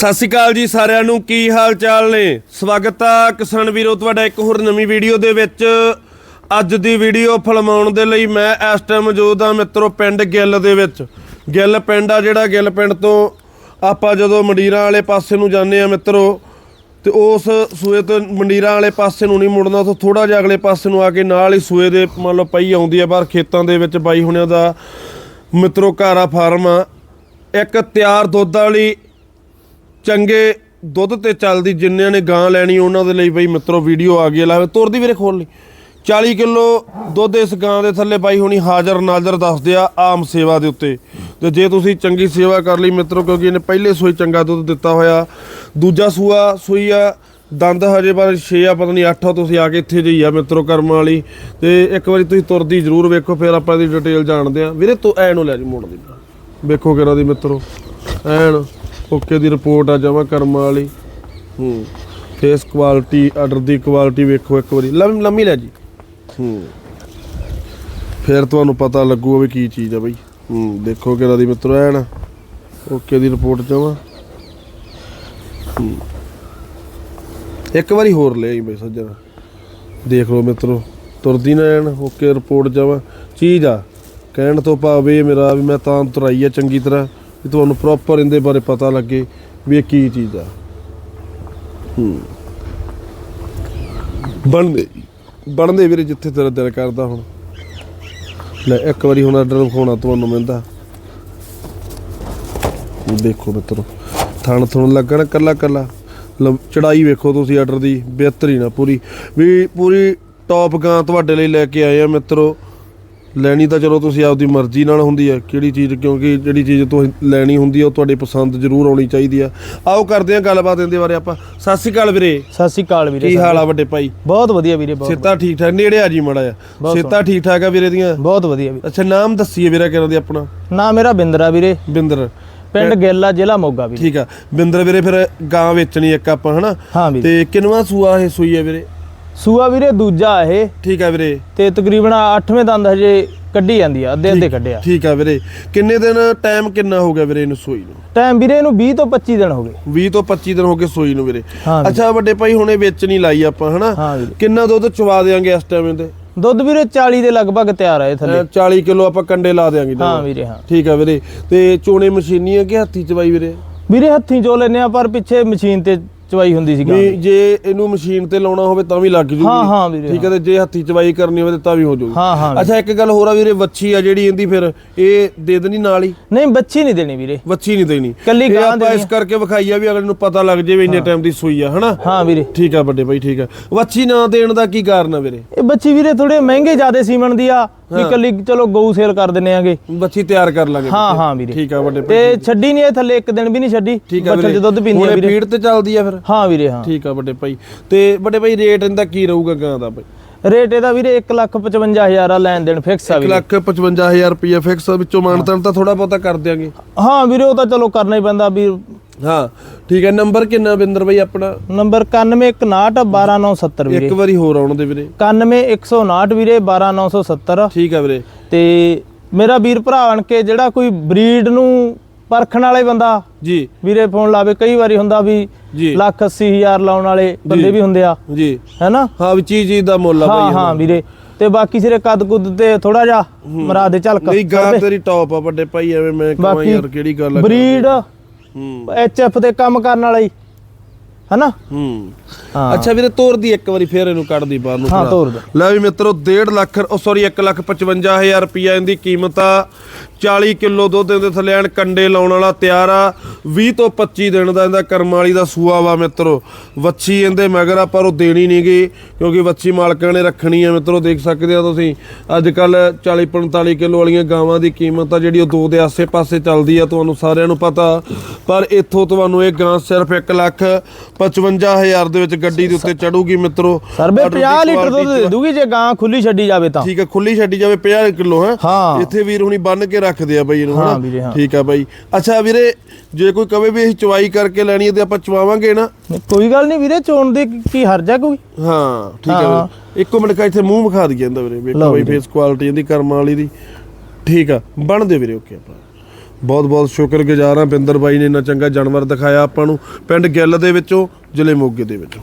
ਸਤਿ ਸ਼੍ਰੀ ਅਕਾਲ ਜੀ ਸਾਰਿਆਂ ਨੂੰ, ਕੀ ਹਾਲ ਚਾਲ ਨੇ? ਸਵਾਗਤ ਆ ਕਿਸਾਨ ਵੀਰੋ, ਤੁਹਾਡਾ ਇੱਕ ਹੋਰ ਨਵੀਂ ਵੀਡੀਓ ਦੇ ਵਿੱਚ। ਅੱਜ ਦੀ ਵੀਡੀਓ ਫਲਮਾਉਣ ਦੇ ਲਈ ਮੈਂ ਇਸ ਟਾਈਮ ਮੌਜੂਦ ਆ ਮਿੱਤਰੋ, ਪਿੰਡ ਗਿੱਲ ਦੇ ਵਿੱਚ। ਗਿੱਲ ਪਿੰਡ ਆ ਜਿਹੜਾ, ਗਿੱਲ ਪਿੰਡ ਤੋਂ ਆਪਾਂ ਜਦੋਂ ਮੰਡੀਰਾਂ ਵਾਲੇ ਪਾਸੇ ਨੂੰ ਜਾਂਦੇ ਆ ਮਿੱਤਰੋ, ਤੇ ਉਸ ਸੂਏ ਤੋਂ ਮੰਡੀਰਾਂ ਵਾਲੇ ਪਾਸੇ ਨੂੰ ਨਹੀਂ ਮੁੜਨਾ, ਉਥੋਂ ਥੋੜਾ ਜਿਹਾ ਅਗਲੇ ਪਾਸੇ ਨੂੰ ਆ ਕੇ ਨਾਲ ਹੀ ਸੂਏ ਦੇ ਮੰਨ ਲਓ ਪਈ ਆਉਂਦੀ ਆ, ਬਾਹਰ ਖੇਤਾਂ ਦੇ ਵਿੱਚ ਬਾਈ ਹੁਣਿਆਂ ਦਾ ਮਿੱਤਰੋ ਘਰ ਆ ਫਾਰਮ ਆ। ਇੱਕ ਤਿਆਰ ਦੁੱਧ ਵਾਲੀ ਚੰਗੇ ਦੁੱਧ ਤੇ ਚੱਲਦੀ ਜਿੰਨਿਆਂ ਨੇ ਗਾਂ ਲੈਣੀ, ਉਹਨਾਂ ਦੇ ਲਈ ਬਈ ਮਿੱਤਰੋ ਵੀਡੀਓ ਆ ਗਈ ਲਾਵੇ, ਤੁਰਦੀ ਵੀਰੇ ਖੋਲ ਲਈ। 40 ਕਿਲੋ ਦੁੱਧ ਇਸ ਗਾਂ ਦੇ ਥੱਲੇ ਬਾਈ ਹੁਣੀ, ਹਾਜ਼ਰ ਨਾਜ਼ਰ ਦੱਸਦੇ ਆ ਆਮ ਸੇਵਾ ਦੇ ਉੱਤੇ। ਤੇ ਜੇ ਤੁਸੀਂ ਚੰਗੀ ਸੇਵਾ ਕਰ ਲਈ ਮਿੱਤਰੋ, ਕਿਉਂਕਿ ਇਹਨੇ ਪਹਿਲੇ ਸੂਈ ਚੰਗਾ ਦੁੱਧ ਦਿੱਤਾ ਹੋਇਆ। ਦੂਜਾ ਸੂਆ ਸੂਈ ਆ, ਦੰਦ ਹਜੇ ਪਰ 6 ਆ, ਪਤਾ ਨਹੀਂ 8 ਆ, ਤੁਸੀਂ ਆ ਕੇ ਇੱਥੇ ਜਈ ਆ ਮਿੱਤਰੋ ਕਰਮ ਵਾਲੀ। ਤੇ ਇੱਕ ਵਾਰੀ ਤੁਸੀਂ ਤੁਰਦੀ ਜ਼ਰੂਰ ਵੇਖੋ, ਫਿਰ ਆਪਾਂ ਇਹਦੀ ਡਿਟੇਲ ਜਾਣਦੇ ਆ। ਵੀਰੇ, ਤੂੰ ਐ ਨੂੰ ਲੈ ਜੀ ਮੋੜ ਦੀ। ਵੇਖੋ ਕਿਹੜਾ ਦੀ ਮਿੱਤਰੋ ਐਨ ਓਕੇ ਦੀ ਰਿਪੋਰਟ ਆ ਜਮਾ ਕਰਮ ਵਾਲੀ। ਹੂੰ। ਫੇਸ ਕੁਆਲਿਟੀ ਆਰਡਰ ਦੀ ਕੁਆਲਿਟੀ ਵੇਖੋ ਇੱਕ ਵਾਰੀ। ਲੰਮ- ਲੰਮੀ ਲੈ ਜੀ। ਹੂੰ। ਫਿਰ ਤੁਹਾਨੂੰ ਪਤਾ ਲੱਗੂਗਾ ਵੀ ਕੀ ਚੀਜ਼ ਆ ਬਈ। ਹੂੰ, ਦੇਖੋ ਕਿਹੜਾ ਦੀ ਮਿੱਤਰੋ ਐਨ। ਓਕੇ ਦੀ ਰਿਪੋਰਟ ਜਮਾ ਇੱਕ ਵਾਰੀ ਹੋਰ ਲੈ ਆਈ ਬਈ ਸੱਜਣ। ਦੇਖ ਲਓ ਮਿੱਤਰੋ, ਤੁਰਦੀ ਨਾ ਐਨ। ਓਕੇ ਰਿਪੋਰਟ ਜਮਾ ਚੀਜ਼ ਆ। ਕਹਿਣ ਤੋਂ ਭਾਵ ਮੇਰਾ ਵੀ ਮੈਂ ਤਾਂ ਤੁਰਾਈ ਆ ਚੰਗੀ ਤਰ੍ਹਾਂ। ਵੀ ਤੁਹਾਨੂੰ ਪ੍ਰੋਪਰ ਇਹਦੇ ਬਾਰੇ ਪਤਾ ਲੱਗੇ ਵੀ ਇਹ ਕੀ ਚੀਜ਼ ਆ। ਹੂੰ। ਬਣਦੇ ਬਣਦੇ ਵੀਰੇ ਜਿੱਥੇ ਤੇਰਾ ਦਿਲ ਕਰਦਾ ਹੁਣ। ਲੈ, ਇੱਕ ਵਾਰੀ ਹੁਣ ਆਰਡਰ ਵਿਖਾਉਣਾ ਤੁਹਾਨੂੰ ਮਿਲਦਾ। ਦੇਖੋ ਮਿੱਤਰੋ, ਥਣ ਥਣ ਲੱਗਣ, ਕੱਲਾ ਕੱਲਾ। ਚੜਾਈ ਵੇਖੋ ਤੁਸੀਂ ਆਰਡਰ ਦੀ ਬਿਹਤਰੀਨ ਆ ਪੂਰੀ। ਵੀ ਪੂਰੀ ਟੌਪ ਗਾਂ ਤੁਹਾਡੇ ਲਈ ਲੈ ਕੇ ਆਏ ਆ ਮਿੱਤਰੋ। ਲੈਣੀ ਤਾਂ ਚਲੋ ਤੁਸੀਂ ਆਪਦੀ ਮਰਜ਼ੀ ਨਾਲ ਹੁੰਦੀ ਆ ਕਿਹੜੀ ਚੀਜ਼ ਕਿਉਂਕਿ ਜਿਹੜੀ ਚੀਜ਼ ਤੁਸੀਂ ਲੈਣੀ ਹੁੰਦੀ ਆ ਉਹ ਤੁਹਾਡੀ ਪਸੰਦ ਜ਼ਰੂਰ ਆਉਣੀ ਚਾਹੀਦੀ ਆ। ਆਓ ਕਰਦੇ ਆ ਗੱਲਬਾਤ ਇਹਦੇ ਬਾਰੇ ਆਪਾਂ। ਸਤਿ ਸ਼੍ਰੀ ਅਕਾਲ ਵੀਰੇ। ਸਤਿ ਸ੍ਰੀ ਅਕਾਲ ਵੀਰੇ ਕੀ ਹਾਲ ਆ ਵੱਡੇ ਭਾਈ? ਬਹੁਤ ਵਧੀਆ ਵੀਰੇ ਬਹੁਤ ਸੇਤਾ ਠੀਕ ਠਾਕ ਨੇੜੇ ਆ ਜੀ ਮੜਾ ਆ ਸੇਤਾ ਠੀਕ ਠਾਕ ਆ ਵੀਰੇ ਦੀਆਂ? ਬਹੁਤ ਵਧੀਆ ਵੀਰੇ। ਅੱਛਾ ਨਾਮ ਦੱਸੀਏ ਵੀਰੇ ਕਿਹਨਾਂ ਦੀ ਆਪਣਾ? ਨਾ ਮੇਰਾ ਬਿੰਦਰਾ ਵੀਰੇ। ਬਿੰਦਰ। ਪਿੰਡ ਗੇਲਾ ਜ਼ਿਲ੍ਹਾ ਮੋਗਾ ਵੀਰੇ। ਠੀਕ ਆ। ਬਿੰਦਰ ਵੀਰੇ ਫਿਰ ਗਾਂ ਵੇਚਣੀ ਇੱਕ ਆਪਾਂ ਹਨਾ? ਹਾਂ ਤੇ ਕਿੰਨਵਾਂ ਸੂਆ ਇਹ ਸੂਈ ਹੈ ਵੀਰੇ? ਸੂਆ ਵੀਰੇ ਦੂਜਾ ਇਹ। ਠੀਕ ਆ ਵੀਰੇ। ਤੇ ਤਕਰੀਬਨ 8ਵੇਂ ਦੰਦ ਹਜੇ ਕੱਢੀ ਜਾਂਦੀ ਆ ਅੱਧੇ ਅੱਧੇ ਕੱਢਿਆ ਠੀਕ ਆ ਵੀਰੇ। ਕਿੰਨੇ ਦਿਨ ਟਾਈਮ ਕਿੰਨਾ ਹੋ ਗਿਆ ਵੀਰੇ ਇਹਨੂੰ ਸੂਈ ਨੂੰ? ਟਾਈਮ ਵੀਰੇ ਇਹਨੂੰ 20 ਤੋਂ 25 ਦਿਨ ਹੋ ਗਏ। 20 ਤੋਂ 25 ਦਿਨ ਹੋ ਗਏ ਸੂਈ ਨੂੰ ਵੀਰੇ। ਹਾਂ। ਅੱਛਾ ਵੱਡੇ ਭਾਈ ਹੁਣੇ ਵੇਚਣੀ ਲਾਈ ਆਪਾਂ ਹਨਾ? ਹਾਂ ਕਿੰਨਾ ਦੁੱਧ ਚਵਾ ਦੇਾਂਗੇ ਇਸ ਟਾਈਮ ਇਹਦੇ? ਦੁੱਧ ਵੀਰੇ 40 ਦੇ ਲਗਭਗ ਤਿਆਰ ਆ ਇਹ ਥੱਲੇ। ਅਹ 40 ਕਿਲੋ ਆਪਾਂ ਕੰਡੇ ਲਾ ਦੇਾਂਗੇ ਹਾਂ ਵੀਰੇ ਹਾਂ। ਠੀਕ ਆ ਵੀਰੇ। ਤੇ ਚੋਣੇ ਮਸ਼ੀਨੀ ਆ ਕਿ ਹੱਥੀ ਚਵਾਈ ਵੀਰੇ? ਵੀਰੇ ਹੱਥੀਂ ਚੋ ਲੈਨੇ ਆ ਪਰ ਪਿੱਛੇ ਮਸ਼ੀਨ ਤੇ ਚਵਾਈ ਹੁੰਦੀ ਸੀ ਵੀ ਜੇ ਇਹਨੂੰ ਮਸ਼ੀਨ ਤੇ ਲਾਉਣਾ ਹੋਵੇ ਤਾਂ ਵੀ ਲੱਗ ਜੂਗੀ। ਹਾਂ ਹਾਂ ਵੀਰੇ ਠੀਕ ਹੈ ਤੇ ਜੇ ਹੱਥੀ ਚਵਾਈ ਕਰਨੀ ਹੋਵੇ ਤਾਂ ਵੀ ਹੋ ਜਾਊਗੀ। ਹਾਂ ਹਾਂ। ਵੀਰੇ। ਅੱਛਾ ਇੱਕ ਗੱਲ ਹੋਰ ਆ ਵੀਰੇ ਵੱਛੀ ਆ ਜਿਹੜੀ ਇਹਦੀ ਫਿਰ ਇਹ ਦੇ ਦੇਣੀ ਨਾਲ ਹੀ? ਨਹੀਂ ਬੱਚੀ ਨਹੀਂ ਦੇਣੀ ਵੀਰੇ। ਵੱਛੀ ਨਹੀਂ ਦੇਣੀ। ਕੱਲੀ ਇਹ ਗਾਂ ਆਪਾਂ ਦੇਣੀ ਇਸ ਕਰਕੇ ਵਿਖਾਈ ਆ ਵੀ ਅਗਲੇ ਨੂੰ ਪਤਾ ਲੱਗ ਜੇ ਵੀ ਇੰਨੇ ਟਾਈਮ ਦੀ ਸੂਈ ਆ ਹਨਾ? ਹਾਂ ਵੀਰੇ। ਠੀਕ ਆ ਵੱਡੇ ਭਾਈ ਠੀਕ ਆ। ਵੱਛੀ ਨਾ ਦੇਣ ਦਾ ਕੀ ਕਾਰਨ ਆ ਵੀਰੇ? ਇਹ ਬੱਚੀ ਵੀਰੇ ਥੋੜੇ ਮਹਿੰਗੇ ਜ਼ਿਆਦੇ ਸੀਮਨ ਦੀ ਆ। ਵੀ ਕੱਲੀ ਚਲੋ ਗਊ ਸੇਲ ਕਰ ਦਿੰਨੇ ਆਗੇ। ਵੱਛੀ ਤਿਆਰ ਕਰ ਲਾਂਗੇ ਹਾਂ ਹਾਂ ਵੀਰੇ। ਠੀਕ ਆ ਵੱਡੇ ਭਾਈ ਤੇ ਛੱਡੀ ਨਹੀਂ ਇਹ ਥੱਲੇ ਇੱਕ ਦਿਨ ਵੀ ਨਹੀਂ ਛੱਡੀ। ਬੱਚੇ ਚ ਦੁੱਧ ਪੀਂਦੀ ਆ ਵੀਰੇ। ਫੀਡ ਤੇ ਚੱਲਦੀ ਆ ਫਿਰ। ਹਾਂ ਵੀਰੇ ਹਾਂ। ਠੀਕ ਆ ਵੱਡੇ ਭਾਈ। ਤੇ ਵੱਡੇ ਭਾਈ ਰੇਟ ਇਹਦਾ ਕੀ ਰਹੂਗਾ ਗਾਂ ਦਾ ਭਾਈ? ਰੇਟ ਇਹਦਾ ਵੀਰੇ 155000 ਆ ਲੈਣ ਦੇਣ ਫਿਕਸ ਆ 1 ਵੀਰੇ। ਲੱਖ 55000 ਰੁਪਏ ਫਿਕਸ ਵਿੱਚੋਂ ਮਾਨਤਨ ਤਾਂ ਥੋੜਾ ਬਹੁਤਾ ਕਰ ਦਿਆਂਗੇ। ਹਾਂ ਵੀਰੇ ਉਹ ਤਾਂ ਚਲੋ ਕਰਨਾ ਹੀ ਪੈਂਦਾ ਵੀ ਹਾਂ ਠੀਕ ਹੈ ਨੰਬਰ ਕਿੰਨਾ ਬਿੰਦਰ ਭਾਈ ਆਪਣਾ? ਨੰਬਰ 9161 12970 ਵੀਰੇ। ਇੱਕ ਵਾਰੀ ਹੋਰ ਆਉਣ ਦੇ ਵੀਰੇ। 91159 ਵੀਰੇ 12970 ਠੀਕ ਹੈ ਵੀਰੇ। ਤੇ ਮੇਰਾ ਵੀਰ ਭਰਾ ਬਣ ਕੇ ਜਿਹੜਾ ਕੋਈ ਬਰੀਡ ਨੂੰ ਪਰਖਣ ਵਾਲੇ ਬੰਦਾ ਜੀ। ਵੀਰੇ ਫੋਨ ਲਾਵੇ ਕਈ ਵਾਰੀ ਹੁੰਦਾ ਵੀ ਜੀ। ਲੱਖ 80 ਹਜ਼ਾਰ ਲਾਉਣ ਵਾਲੇ ਬੰਦੇ ਵੀ ਹੁੰਦੇ ਆ। ਜੀ। ਹੈਨਾ ਹਾਂ ਵੀ ਚੀਜ਼ ਚੀਜ਼ ਦਾ ਮੁੱਲ ਆ ਹਾਂ ਭਾਈ ਹਾਂ। ਵੀਰੇ। ਤੇ ਬਾਕੀ ਸਿਰੇ ਕੱਦ ਕੁੱਦ ਤੇ ਥੋੜਾ ਜਿਹਾ ਮਰਾ ਦੇ ਝਲਕ ਨਹੀਂ ਗਾਂ ਤੇਰੀ ਟੌਪ ਆ ਵੱਡੇ ਭਾਈ ਐਵੇਂ ਮੈਂ ਕਹਾਂ ਯਾਰ ਕਿਹੜੀ ਗੱਲ ਆ ਬਰੀਡ ਹੂੰ ਐਚ ਤੇ ਕੰਮ ਕਰਨ ਵਾਲਾ ਹੀ। ਹੈਨਾ? ਹੂੰ। ਹਾਂ। ਅੱਛਾ ਵੀਰੇ ਤੋਰ ਦੀ ਇੱਕ ਵਾਰੀ ਫੇਰ ਇਹਨੂੰ ਕੱਢ ਦੀ ਬਾਹਰ ਨੂੰ ਹਾਂ ਭਰਾ। ਤੋਰ ਦੋ। ਲੈ ਵੀ ਮਿੱਤਰੋ 1.5 ਲੱਖ ਉਹ ਸੌਰੀ 1 ਲੱਖ 55000 ਰੁਪਿਆ ਇਹਦੀ ਕੀਮਤ ਆ। 40 ਕਿਲੋ ਦੁੱਧ ਦੇ ਥੱਲੇ ਐਨ ਕੰਡੇ ਲਾਉਣ ਵਾਲਾ ਤਿਆਰ ਆ। 20 ਤੋਂ 25 ਦਿਨ ਦਾ ਇਹਦਾ ਕਰਮ ਵਾਲੀ ਦਾ ਸੂਆ ਵਾ ਮਿੱਤਰੋ। ਵੱਛੀ ਇਹਦੇ ਮਗਰ ਆ ਪਰ ਉਹ ਦੇਣੀ ਨਹੀਂਗੀ ਕਿਉਂਕਿ ਵੱਛੀ ਮਾਲਕਾਂ ਨੇ ਰੱਖਣੀ ਆ ਮਿੱਤਰੋ ਦੇਖ ਸਕਦੇ ਆ ਤੁਸੀਂ। ਅੱਜ ਕੱਲ 40 45 ਕਿਲੋ ਵਾਲੀਆਂ ਗਾਵਾਂ ਦੀ ਕੀਮਤ ਆ ਜਿਹੜੀ ਉਹ ਦੋ ਦੇ ਆਸੇ-ਪਾਸੇ ਚੱਲਦੀ ਆ ਤੁਹਾਨੂੰ ਸਾਰਿਆਂ ਨੂੰ ਪਤਾ। ਪਰ ਇੱਥੋਂ ਤੁਹਾਨੂੰ ਇਹ ਗਾਂ ਸਿਰਫ 1 ਲੱਖ 55000 ਦੇ ਵਿੱਚ ਗੱਡੀ ਦੇ ਉੱਤੇ ਚੜੂਗੀ ਮਿੱਤਰੋ। ਆਰਡਰ ਦੀ 50 ਲੀਟਰ ਦੁੱਧ ਦੇ ਦੂਗੀ ਜੇ ਗਾਂ ਖੁੱਲੀ ਛੱਡੀ ਜਾਵੇ ਤਾਂ। ਠੀਕ ਹੈ ਖੁੱਲੀ ਛੱਡੀ ਜਾਵੇ 50 ਕਿਲੋ ਹੈ? ਇੱਥੇ ਵੀਰ ਹੁਣੀ ਬੰਨ ਕੇ ਰੱਖਦੇ ਆ ਬਾਈ ਇਹਨੂੰ ਹਨਾ? ਠੀਕ ਆ ਬਾਈ। ਅੱਛਾ ਵੀਰੇ ਜੇ ਕੋਈ ਕਵੇ ਵੀ ਅਸੀਂ ਚਵਾਈ ਕਰਕੇ ਲੈਣੀ ਹੈ ਤੇ ਆਪਾਂ ਚਵਾਵਾਂਗੇ ਨਾ? ਕੋਈ ਗੱਲ ਨਹੀਂ ਵੀਰੇ ਚੋਣ ਦੀ ਕੀ ਹਰਜ ਕੋਈ? ਹਾਂ ਠੀਕ ਹੈ ਇੱਕੋ ਮਿੰਟ ਕਾ ਇੱਥੇ ਮੂੰਹ ਵਿਖਾ ਦਈਏ ਇਹਦਾ ਵੀਰੇ ਵੇਖੋ ਬਾਈ। ਫੇਸ ਕੁਆਲਿਟੀ ਇਹਦੀ ਕਰਮਾਂ ਵਾਲੀ ਦੀ। ਠੀਕ ਆ ਬਣ ਦੇ ਵੀਰੇ ਓਕੇ ਆਪਾਂ। ਬਹੁਤ ਬਹੁਤ ਸ਼ੁਕਰਗੁਜ਼ਾਰ ਹਾਂ ਬਿੰਦਰ ਬਾਈ ਨੇ ਇੰਨਾ ਚੰਗਾ ਜਾਨਵਰ ਦਿਖਾਇਆ ਆਪਾਂ ਨੂੰ ਪਿੰਡ ਗਿੱਲ ਦੇ ਵਿੱਚੋਂ, ਜ਼ਿਲ੍ਹੇ ਮੋਗੇ ਦੇ ਵਿੱਚੋਂ।